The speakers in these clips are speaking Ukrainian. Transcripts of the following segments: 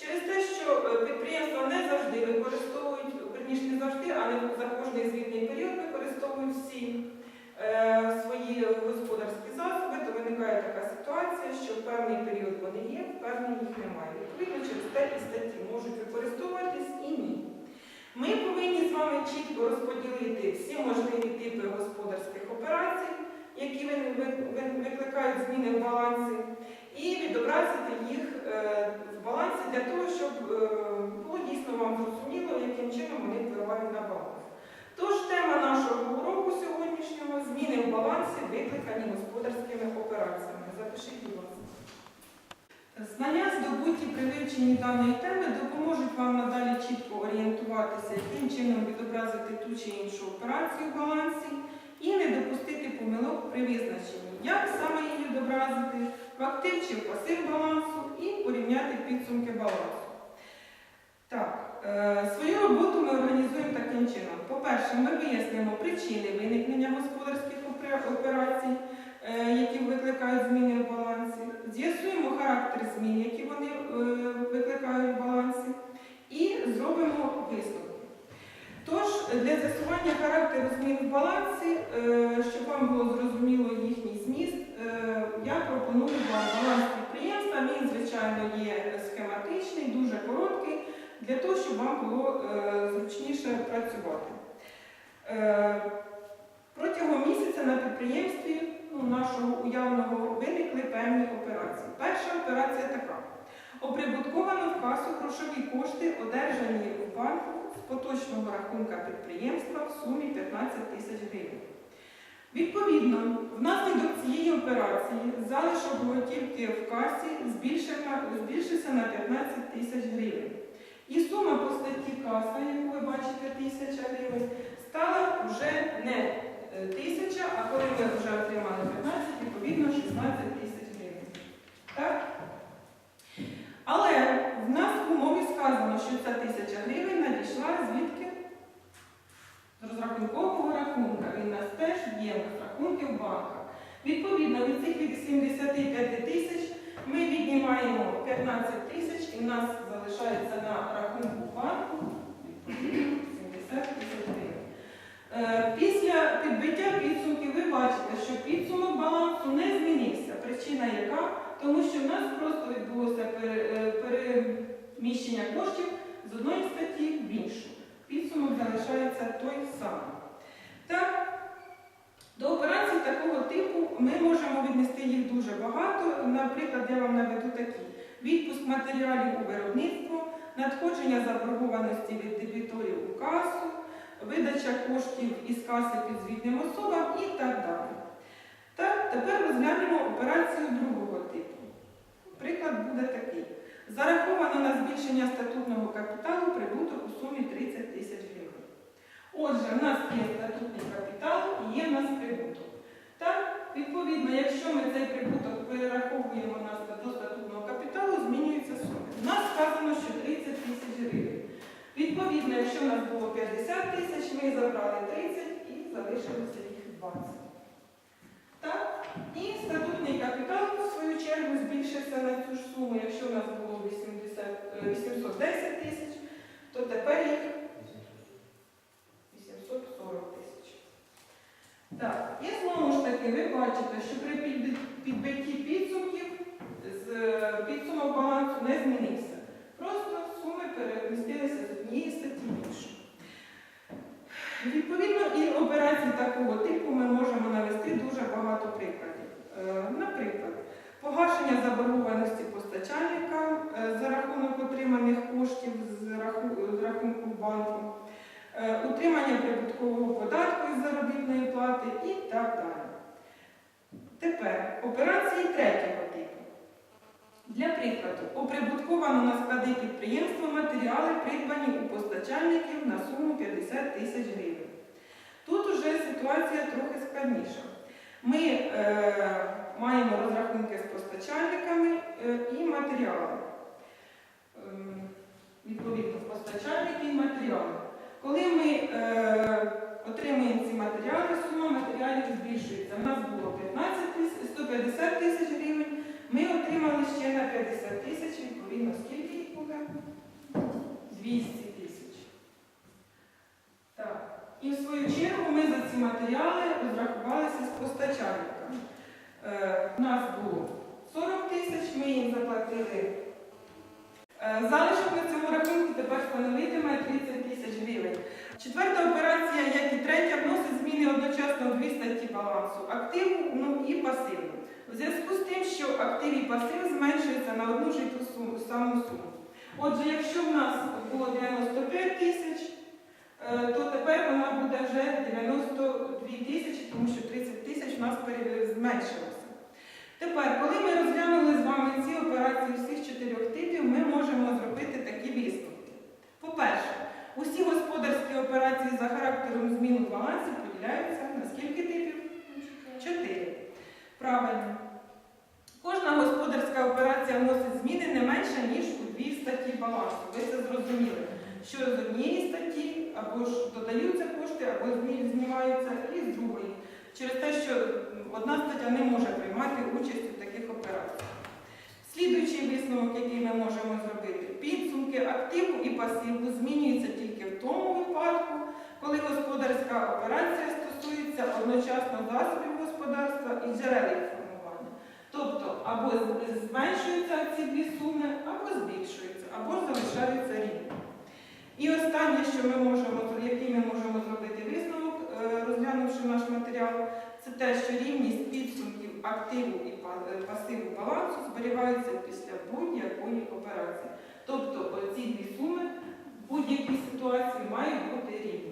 Через те, що е, підприємства не завжди використовують, верніше не завжди, а не за кожний звітний період використовують всі е, свої господарські засоби, то виникає така ситуація, що в певний період вони є, в певний їх немає. Відповідно, через те і статті можуть використовуватись і ні. Ми повинні з вами чітко розподілити всі можливі типи господарських операцій, які ви- ви- ви- викликають зміни в балансі, і відобразити їх е, в балансі для того, щоб е, було дійсно вам зрозуміло, яким чином вони впливають на баланс. Тож тема нашого уроку сьогоднішнього зміни в балансі, викликані господарськими операціями. Запишіть, будь ласка. Знання, здобуті при вивченні даної теми, допоможуть вам надалі чітко орієнтуватися, яким чином відобразити ту чи іншу операцію в балансі і не допустити помилок при визначенні, як саме її відобразити в актив чи в пасив балансу і порівняти підсумки балансу. Так, е, свою роботу ми організуємо таким чином. По-перше, ми вияснимо причини виникнення господарських операцій, е, які викликають зміни в балансі, з'ясуємо характер змін, які вони е, викликають в балансі, і зробимо висновки. Тож, для з'ясування характеру змін в балансі, щоб вам було зрозуміло їхній зміст, я пропоную баланс підприємства. Він, звичайно, є схематичний, дуже короткий, для того, щоб вам було е, зручніше працювати. Е, Протягом місяця на підприємстві ну, нашого уявного виникли певні операції. Перша операція така. Оприбутковано в касу грошові кошти, одержані в банку з поточного рахунка підприємства в сумі 15 тисяч гривень. Відповідно, внаслідок цієї операції залишок готівки в касі збільшився на 15 тисяч гривень. І сума по статті каса, яку ви бачите, тисяча гривень, стала вже не е, тисяча, а коли ми вже отримали 15, відповідно 16 тисяч гривень. Так? Але в нас в умові сказано, що ця тисяча гривень надійшла звідки? З розрахункового рахунка. Він у нас теж є розрахунки в банках. Відповідно, від цих від 75 тисяч ми віднімаємо 15 тисяч і в нас залишається на рахунку банку 70 тисяч гривень. Е, Після підбиття підсумків ви бачите, що підсумок балансу не змінився. Причина яка? Тому що в нас просто відбулося е, переміщення коштів з одної статті в іншу. Підсумок залишається той самий. Так, до операцій такого типу ми можемо віднести їх дуже багато. Наприклад, я вам наведу такі: відпуск матеріалів у виробництво, надходження заборгованості від дебіторів у касу, видача коштів із каси підзвітним особам і так далі. Так, тепер розглянемо операцію другого типу. Приклад буде такий. Зараховано на збільшення статутного капіталу прибуток у сумі 30 тисяч гривень. Отже, в нас є статутний капітал і є в нас прибуток. Так, відповідно, якщо ми цей прибуток перераховуємо на до статутного капіталу, змінюється сума. У нас сказано, що 30 тисяч гривень. Відповідно, якщо в нас було 50 тисяч, ми забрали 30 і залишилося їх 20. Так? І статутний капітал, в свою чергу, збільшився на цю ж суму. Якщо в нас було 80, е, 810 тисяч, то тепер їх 840 тисяч. Так, і знову ж таки, ви бачите, що при підбитті підсумків е, підсумок балансу не змінився. Просто суми перемістилися з однієї статті в іншу. Відповідно, і операцій такого типу ми можемо навести дуже багато прикладів. Е, Наприклад, погашення заборгованості постачальника е, за рахунок отриманих коштів з рахунку банку, утримання прибуткового податку із заробітної плати і так далі. Тепер операції третього типу. Для прикладу, оприбутковано на склади підприємства матеріали, придбані у постачальників на суму 50 тисяч гривень. Тут уже ситуація трохи складніша. Ми е, маємо розрахунки з постачальниками е, і матеріали. Ем, відповідно, постачальники і матеріали. Коли ми е, отримуємо ці матеріали, сума матеріалів збільшується. У нас було 15 тисяч, 150 тисяч гривень, ми отримали ще на 50 тисяч, відповідно, скільки їх буде? 200 тисяч. Так. І в свою чергу ми за ці матеріали розрахувалися з постачальниками. Е, у нас було 40 тисяч, ми їм заплатили. Е, залишок на цьому рахунку тепер становитиме 30 тисяч гривень. Четверта операція, як і третя, вносить зміни одночасно у дві статті балансу активу ну, і пасиву. У зв'язку з тим, що актив і пасив зменшуються на одну житу суму, саму суму. Отже, якщо в нас було 95 тисяч, е, то тепер вона буде вже 92 тисячі, тому що 30 тисяч в нас зменшилося. Тепер, коли ми розглянули з вами ці операції всіх чотирьох типів, ми можемо зробити такі висновки. По-перше, усі господарські операції за характером змін у балансі поділяються на скільки типів? Чотири. Правильно. Кожна господарська операція вносить зміни не менше, ніж у дві статті балансу. Ви це зрозуміли. Що з однієї статті або ж додаються кошти, або знімаються, і з другої. Через те, що одна стаття не може приймати участь у таких операціях. Слідуючий висновок, який ми можемо зробити, підсумки активу і пасиву змінюються тільки в тому випадку, коли господарська операція стосується одночасно засобів господарства і джерел їх формування. Тобто або зменшуються ці дві суми, або збільшуються, або залишаються рівні. І останнє, що ми можемо, який ми можемо зробити висновок, е, розглянувши наш матеріал, це те, що рівність підсумків активу і е, пасиву балансу зберігаються після будь-якої операції. Тобто ці дві суми в будь-якій ситуації мають бути рівні.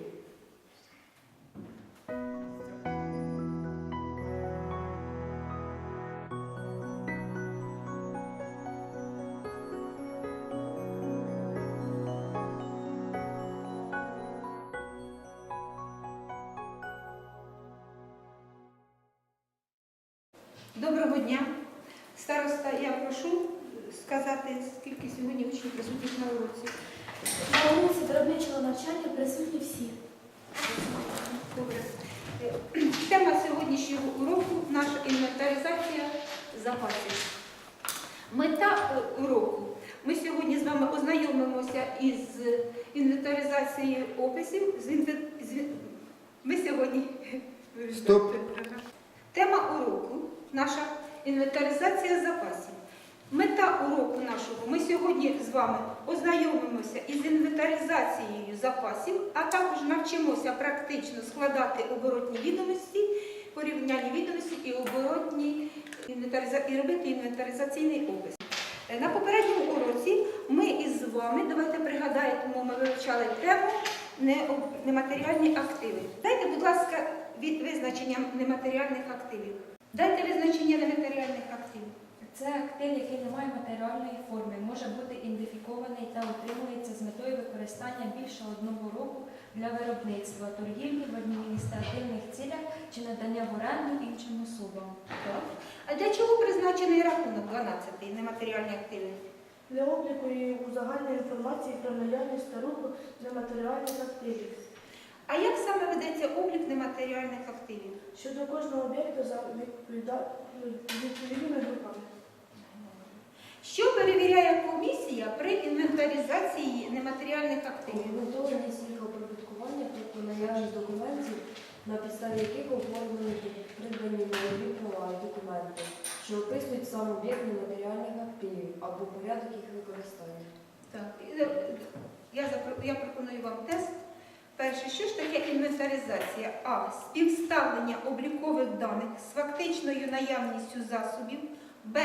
Староста, я прошу сказати, скільки сьогодні учнів присутніх на уроці. На уроці виробничого навчання присутні всі. Добре. Е, Тема сьогоднішнього уроку наша інвентаризація запасів. Мета е, уроку. Ми сьогодні з вами ознайомимося із інвентаризацією описів. З інвен- з Ми сьогодні. Стоп. Тема уроку наша інвентаризація запасів. Мета уроку нашого ми сьогодні з вами ознайомимося із інвентаризацією запасів, а також навчимося практично складати оборотні відомості, порівняльні відомості і оборотні і робити інвентаризаційний опис. Е, На попередньому уроці ми із вами, давайте пригадаємо, ми вивчали тему нематеріальні активи. Дайте, будь ласка, від визначення нематеріальних активів. Дайте визначення нематеріальних активів. Це актив, який не має матеріальної форми, може бути ідентифікований та утримується з метою використання більше одного року для виробництва, торгівлі в адміністративних цілях чи надання в оренду іншим особам. Так. А для чого призначений рахунок 12-й нематеріальні активи? Для обліку і узагальної інформації про наявність та руху нематеріальних активів. А як саме ведеться облік нематеріальних активів? Щодо кожного об'єкту за відповідними групами. Що перевіряє комісія при інвентаризації нематеріальних активів? Орієнтованість їх оподаткування, тобто наявність документів, на підставі яких оформлені придбані нові права і документи, що описують сам об'єкт нематеріальних активів або порядок їх використання. Так. е, Я, я пропоную вам тест. Перше, що ж таке інвентаризація? А. Співставлення облікових даних з фактичною наявністю засобів. Б.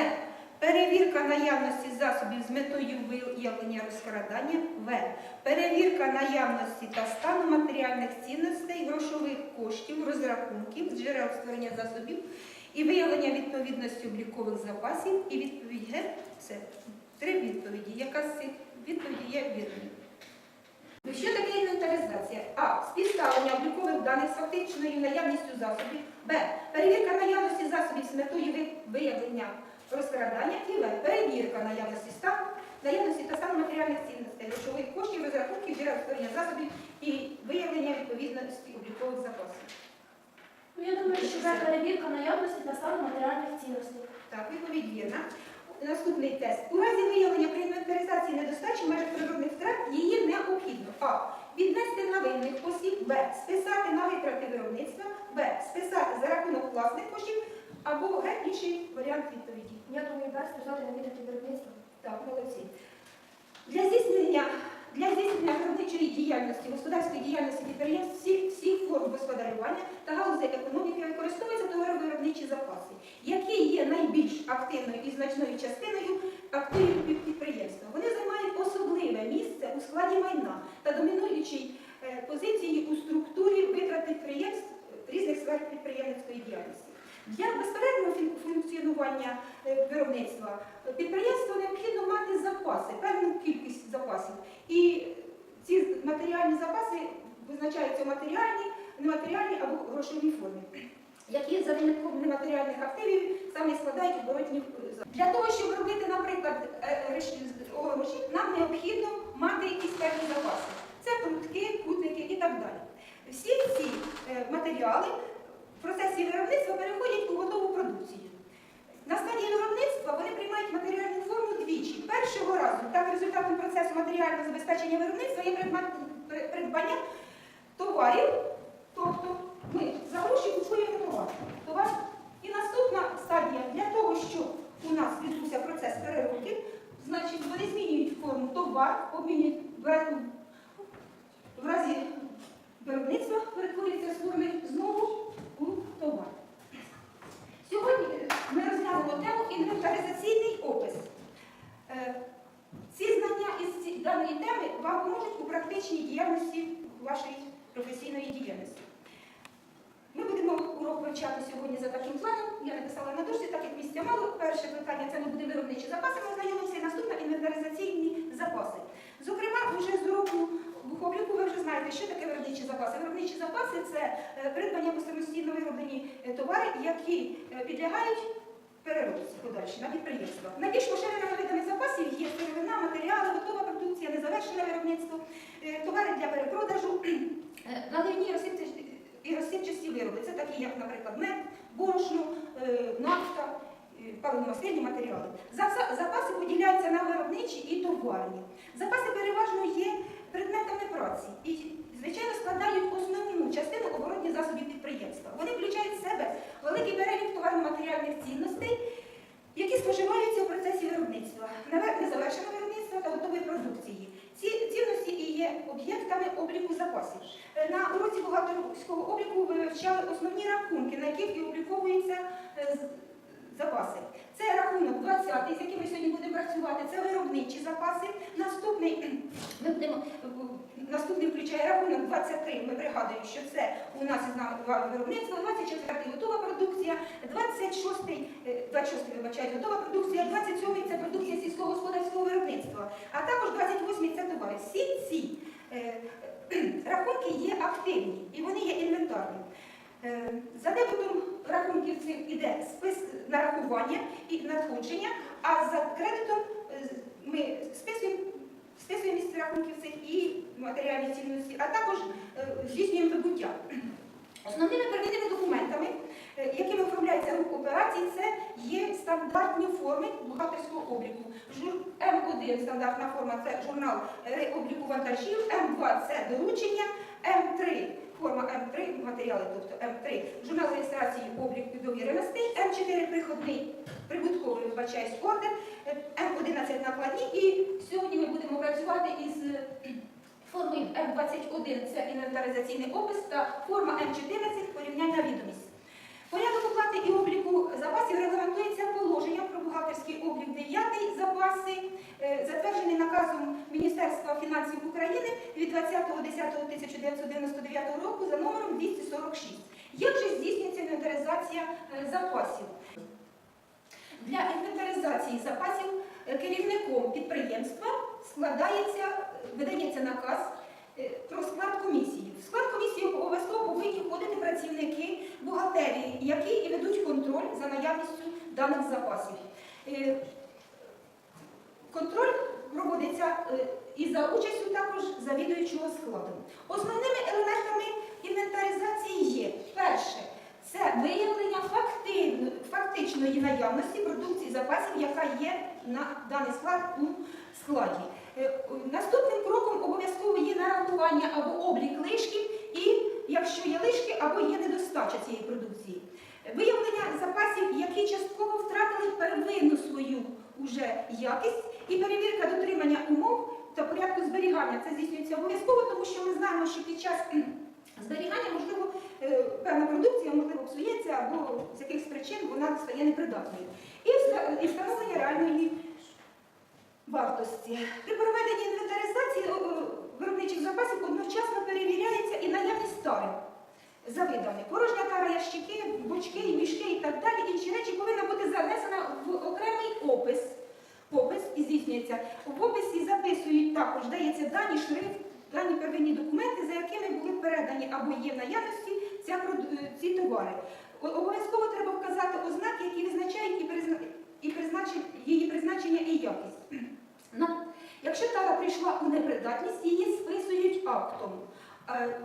Перевірка наявності засобів з метою виявлення розкрадання. В. Перевірка наявності та стану матеріальних цінностей, грошових коштів, розрахунків, джерел створення засобів і виявлення відповідності облікових запасів. І відповідь Г. Це три відповіді. Яка з цих відповідей є вірною? Ну, Що таке інвентаризація? А. Співставлення облікових даних з фактичною наявністю засобів. Б. Перевірка наявності засобів з метою виявлення розкрадання. І В. Перевірка наявності стану, наявності та стану матеріальних цінностей, грошових коштів, розрахунків, джерел створення засобів і виявлення відповідності облікових запасів. Ну, я думаю, що це перевірка наявності та стану матеріальних цінностей. Так, відповідь вірна. Наступний тест. У разі виявлення при інвентаризації недостачі в межах природних втрат її необхідно. А. Віднести на винних осіб, Б. Списати на витрати виробництва, Б. Списати за рахунок власних коштів або Г. Інший варіант відповіді. Я думаю, без списати на витрати виробництва. Так, молодці. Для здійснення, для здійснення виробничої діяльності, господарської діяльності підприємств всіх, всіх форм господарювання та галузей економіки використовуються товаровиробничі запаси, які є найбільш активною і значною частиною активів підприємства. Вони займають особливе місце у складі майна та домінуючій е, позиції у структурі витрат підприємств е, різних сфер підприємницької діяльності. Для безперервного функціонування е, виробництва е, підприємству необхідно мати запаси, певну кількість запасів. І ці матеріальні запаси визначаються в матеріальній, нематеріальній або грошовій формі, які за винятком нематеріальних активів саме складають оборотні Для того, щоб робити, наприклад, е, овочі, нам необхідно мати якісь певні запаси. Це прутки, кутники і так далі. Всі ці матеріали процесі виробництва переходять у готову продукцію. На стадії виробництва вони приймають матеріальну форму двічі. Першого разу, так результатом процесу матеріального забезпечення виробництва є придбання товарів, тобто ми за гроші купуємо товар. товар. І наступна стадія для того, щоб у нас відбувся процес переробки, значить вони змінюють форму товар, обмінюють в- разі виробництва перетворюється з форми знову товар. Сьогодні ми розглянемо тему інвентаризаційний опис. Е, Ці знання із даної теми вам поможуть у практичній діяльності вашої професійної діяльності. Ми будемо урок вивчати сьогодні за таким планом. Я написала на дошці, так як місця мало. Перше питання це ми будемо виробничі запаси, ми ознайомимося, і наступне інвентаризаційні запаси. Зокрема, вже з року бухобліку ви вже знаєте, що таке виробничі запаси. Виробничі запаси це е, придбання або самостійно вироблені е, товари, які е, підлягають переробці подальші на підприємствах. Найбільш поширеними видами запасів є сировина, матеріали, готова продукція, незавершене виробництво, товари для перепродажу, наливні і розсипчасті вироби. Це такі, як, наприклад, мед, борошно, нафта, паливно-мастильні матеріали. Запаси поділяються на виробничі і товарні. Запаси переважно є предметами праці і, звичайно, складають основну частину оборотних засобів підприємства. Вони включають в себе великий перелік товарно-матеріальних цінностей, які споживаються у процесі виробництва, незавершеного виробництва та готової продукції. Ці цінності і є об'єктами обліку запасів. Е, На уроці бухгалтерського обліку ви вивчали основні рахунки, на яких і обліковуються е, запаси. Це рахунок 20-й, з яким ми сьогодні будемо працювати, це виробничі запаси. Наступний, будемо, наступний включає рахунок 23, ми пригадуємо, що це у нас із нами виробництво, 24 готова продукція, 26, е, 26 вибачайте, готова продукція, 27 це продукція сільськогосподарського виробництва, а також 28 це товари. Всі ці е, рахунки є активні і вони є інвентарні. Е, За дебутом рахунків цих іде спис нарахування і надходження, а за кредитом е, ми списуємо, списуємо із рахунків цих і матеріальні цінності, а також е, здійснюємо вибуття. Основними первинними документами, якими оформляється рух операцій, це є стандартні форми бухгалтерського обліку. Жур- М1 стандартна форма це журнал е, обліку вантажів, М2 це доручення, М3 форма М3 матеріали, тобто М3 журнал реєстрації обліку довіреностей, М4 приходний прибутковий вибачаюсь ордер, е, М11 накладні. І сьогодні ми будемо працювати із е, формою М21 це інвентаризаційний опис та форма М14 порівняння відомість. Порядок оплати і обліку запасів регламентується положенням про бухгалтерський облік 9 запаси, е, затверджений наказом Міністерства фінансів України від 20.10.1999 року за номером 246. Як же здійснюється інвентаризація е, запасів? Для інвентаризації запасів е, керівником підприємства складається, видається наказ про склад комісії. В склад комісії обов'язково повинні входити працівники бухгалтерії, які і ведуть контроль за наявністю даних запасів. Е, Контроль проводиться е, і за участю також завідуючого складу. Основними елементами інвентаризації є перше це виявлення фактичної наявності продукції запасів, яка є на даний склад у складі. Е, Наступним кроком обов'язково є нарахування або облік лишків, і якщо є лишки, або є недостача цієї продукції. Виявлення запасів, які частково втратили первинну свою уже якість, і перевірка дотримання умов та порядку зберігання. Це здійснюється обов'язково, тому що ми знаємо, що під час зберігання, можливо, е, певна продукція можливо псується або з якихось причин вона стає непридатною. І вста- і встановлення реальної вартості. При проведенні інвентаризації о, о, виробничих запасів одночасно перевіряється і наявність тари за видами. Порожня тара, ящики, бочки, мішки і так далі. Інші речі повинна бути занесена в окремий опис. Опис і здійснюється. В описі записують також, дається дані, шрифт, дані первинні документи, за якими були передані або є в наявності е, ці товари. Обов'язково треба вказати ознаки, які визначають і, призна... і призначення, її призначення і якість. Якщо тара прийшла у непридатність, її списують актом. Е,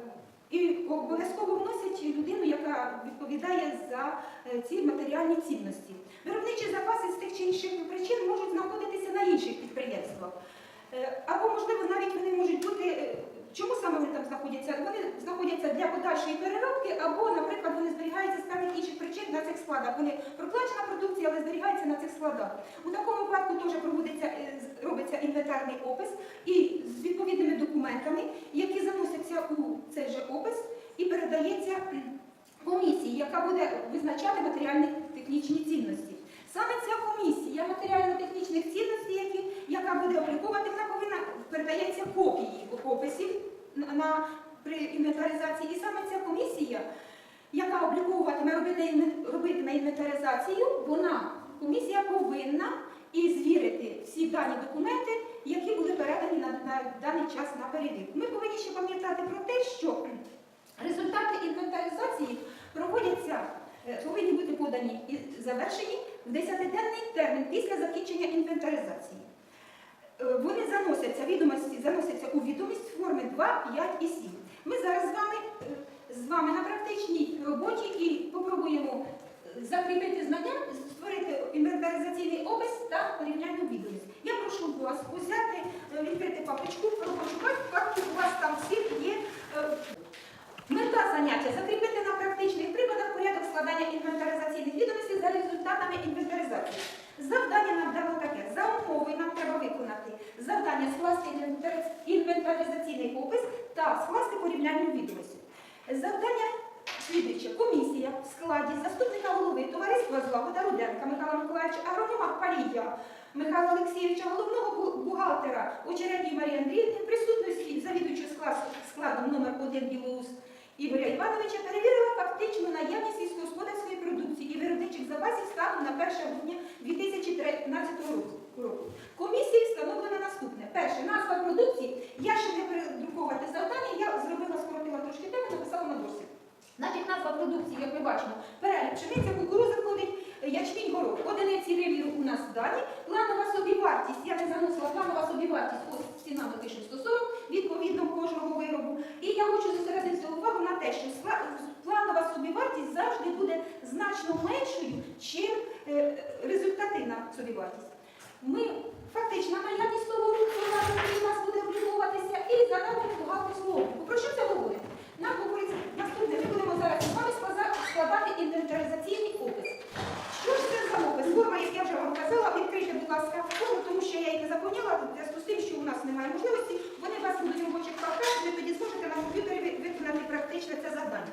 І обов'язково вносять людину, яка відповідає за е, ці матеріальні цінності. Виробничі запаси з тих чи інших причин можуть знаходитися на інших підприємствах. Е, Або, можливо, навіть вони можуть бути. Чому саме вони там знаходяться? Вони знаходяться для подальшої переробки, або, наприклад, вони зберігаються з певних інших причин на цих складах. Вони проплачена продукція, але зберігається на цих складах. У такому випадку теж проводиться е, робиться інвентарний опис і з відповідними документами, які заносяться у цей же опис і передається комісії, яка буде визначати матеріально-технічні цінності. Саме ця комісія матеріально-технічних цінностей, які, яка буде вона повинна передається копії описів на, при інвентаризації. І саме ця комісія, яка обліковуватиме робитиме інвентаризацію, вона комісія повинна і звірити всі дані документи, які були передані на, на даний час на перевірку. Ми повинні ще пам'ятати про те, що результати інвентаризації проводяться, е, повинні бути подані і завершені в 10-денний термін після закінчення інвентаризації. Е, Вони заносяться, відомості заносяться у відомість форми 2, 5 і 7. Ми зараз з вами, е, з вами на практичній роботі і попробуємо е, закріпити знання, створити інвентаризаційний опис та порівняльну відомість. Я прошу вас взяти, відкрити папочку, пропошукати, як у вас там всіх є. Мета заняття закріпити на практичних прикладах порядок складання інвентаризаційних відомостей за результатами інвентаризації. Завдання нам дано таке. За умовою нам треба виконати завдання скласти інвентаризаційний опис та скласти порівняльну відомість. Завдання слідуюче. Комісія в складі заступника голови товариства злагода Руденка Михайла Миколаївича, агронома Палія Михайла Олексійовича, головного бу- бухгалтера Очеретній Марії Андріївни, присутності завідуючого склад- складом номер 1 Білоус Ігоря Івановича перевірила фактичну наявність сільськогосподарської продукції і виробничих запасів станом на 1 грудня 2013 року. Комісія Комісії встановлено наступне. Перше, назва продукції. Я ще не передруковувати завдання, я зробила, скоротила трошки тему, написала на досі. Значить, назва продукції, як ми бачимо, перелік пшениця, кукуруза входить, ячмінь, горох. Одиниці ревіру у нас дані. Планова собівартість, я не заносила планова собівартість, ось ціна ми пишемо 140, відповідно кожного виробу. І я хочу зосередитися увагу на те, що планова собівартість завжди буде значно меншою, чим е, результативна собівартість. Ми фактично наявність товару, товару, який у нас буде обліковуватися, і задамо багато слов. Про що це говорить? Нам говорить наступне, ми будемо зараз з вами складати- складати інвентаризаційний опис. Що ж це за опис? Форма, як я вже вам казала, відкрийте, будь ласка, форму, тому що я її не заповняла, в зв'язку з тим, що у нас немає можливості, вони у вас будуть в робочих папках, ви тоді зможете на комп'ютері ви- практично це завдання.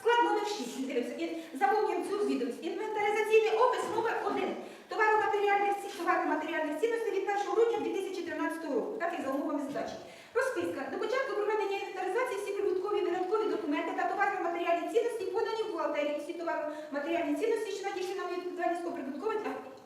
Склад номер 6. Дивимося. І заповнюємо цю відомість. Інвентаризаційний опис номер 1. Товаро-матеріальних ці- товарно-матеріальних цінностей від 1 грудня 2013 року. Так і за умовами здачі. Розписка. До початку проведення інвентаризації всі прибуткові виняткові документи та товарно-матеріальні цінності подані в бухгалтерії. Всі товарно-матеріальні цінності, що надійшли на мою відповідальність по прибутковим,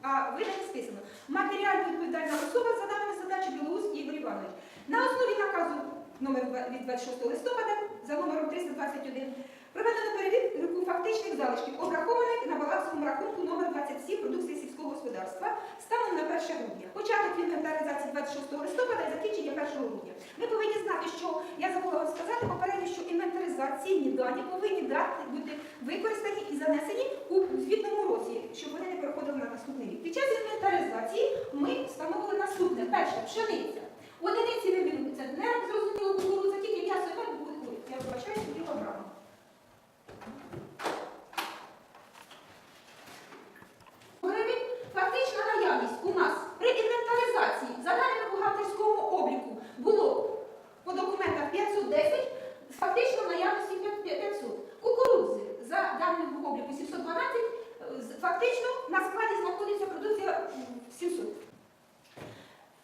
а, а видані списано. Матеріально відповідальна особа за даними задачі Білоус Ігор Іванович. На основі наказу номер від 26 листопада за номером 321 проведено перевірку фактичних залишків, обрахованих на балансовому рахунку номер 27 продукції сільського господарства станом на 1 грудня. Початок інвентаризації 26 листопада і закінчення 1 грудня. Ми повинні знати, що я забула вам сказати попередньо, що інвентаризаційні дані повинні дати бути використані і занесені у звітному році, щоб вони не переходили на наступний рік. Під час інвентаризації ми встановили наступне. Перше, пшениця. Одиниці вибіруться не зрозуміло кукурудза, тільки м'ясо і. Я вибачаю, кілограм. Гривень фактична наявність у нас при інвентаризації за даними бухгалтерському обліку було по документах 510, з фактично наявності 500. Кукурудзи за даними обліку 712, е, з- фактично на складі знаходиться продукція м, 700.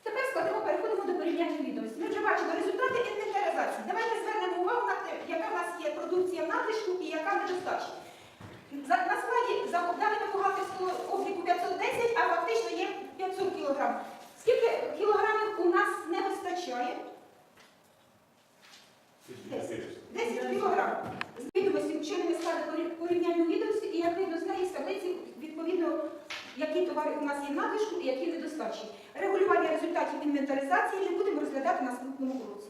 Тепер складемо, переходимо до порівняння відомості. Ми вже бачимо результати інвентаризації. Давайте звернемо увагу на те, яка в нас є продукція в надлишку і яка в недостачі. За, на складі за даними бухгалтерського обліку 510, а фактично є 500 кг. Скільки кілограмів у нас не вистачає? 10 кілограм. З відомості вченими склади порі- порівняння відомості і як видно з неї таблиці відповідно, які товари у нас є надлишку і які недостачі. Регулювання результатів інвентаризації ми будемо розглядати на наступному році.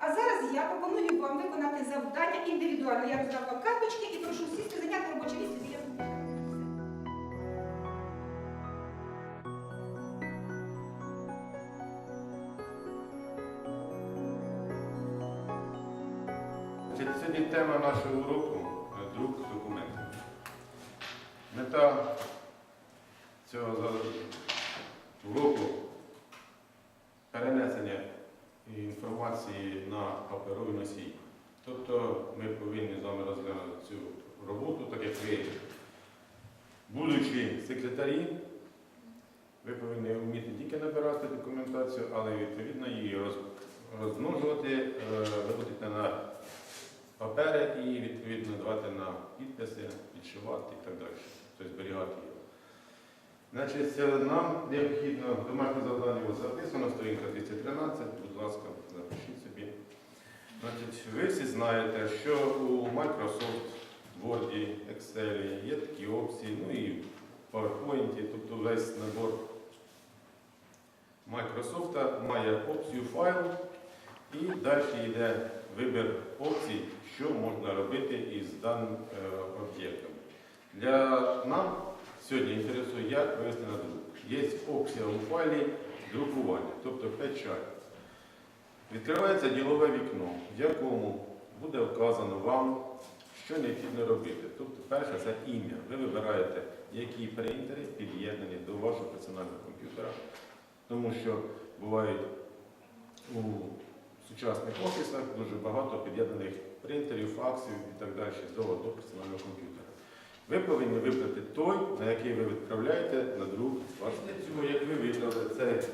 А зараз я пропоную вам виконати завдання індивідуально. Я роздав вам карточки і прошу всіх зайняти робоче місце біля нашого уроку е, друк документів. Мета цього уроку перенесення інформації на паперовий носій. Тобто ми повинні з вами розглянути цю роботу, так як ви, будучи секретарі, ви повинні вміти тільки набирати документацію, але й відповідно її розмножувати, е, виводити на папери і відповідно давати на підписи, підшивати і так далі, тобто зберігати його. Значить, нам необхідно домашнє завдання записано, сторінка 213, будь ласка, запишіть собі. Значить, ви всі знаєте, що у Microsoft, Word, Excel є такі опції, ну і в PowerPoint, тобто весь набор Microsoft має опцію файл, і далі йде вибір опцій, що можна робити із даним е, об'єктом. Для нам сьогодні інтересує, як вивести на друк. Є опція у файлі друкування, тобто печать. Відкривається ділове вікно, в якому буде вказано вам, що необхідно робити. Тобто, перше це ім'я. Ви вибираєте, які принтери під'єднані до вашого персонального комп'ютера, тому що бувають у сучасних офісах дуже багато під'єднаних принтерів, факсів і так далі до, до персонального комп'ютера. Ви повинні вибрати той, на який ви відправляєте на друг. Цього, як ви вибрали, це